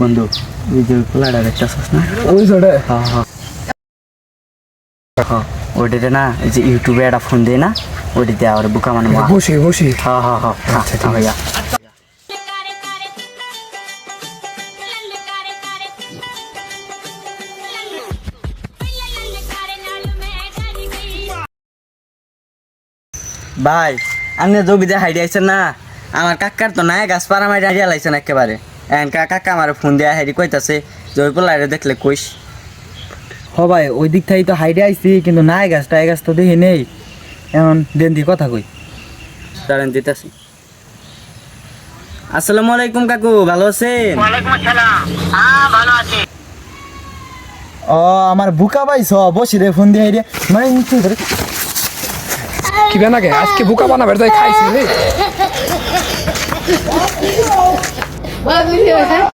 বন্ধু ওই যে পোলাটা দেখতেছিস না ওই ছোটে হ্যাঁ হ্যাঁ হ্যাঁ ওইটাতে না এই যে ইউটিউবে একটা ফোন দেয় না ওইটাতে আর বুকা মানে বসি বসি হ্যাঁ হ্যাঁ হ্যাঁ আচ্ছা ঠিক ভাইয়া ভাই আপনি জমিতে হাইডে আইছেন না আমার কাকার তো নাই গাছ পাড়া মাইডে হাইডিয়া লাইছেন একেবারে এন কাকা আমার ফোন দেয়া হাইডি কইতাছে জয় পোলারে দেখলে কইস। হ ভাই ওই দিক থেকে তো হাইডে আইছি কিন্তু নাই গাছটা এই গাছ তো দেখি নেই। এখন দেন দি কথা কই। দাঁড়ান দিতেছি। আসসালামু আলাইকুম কাকু ভালো আছেন? ও আমার বুকা পাইছ বসি রে ফোন দিয়ে মানে ধরে। কি নাকি আজকে বুকা বানাবে তাই খাইছি রে। 我要进去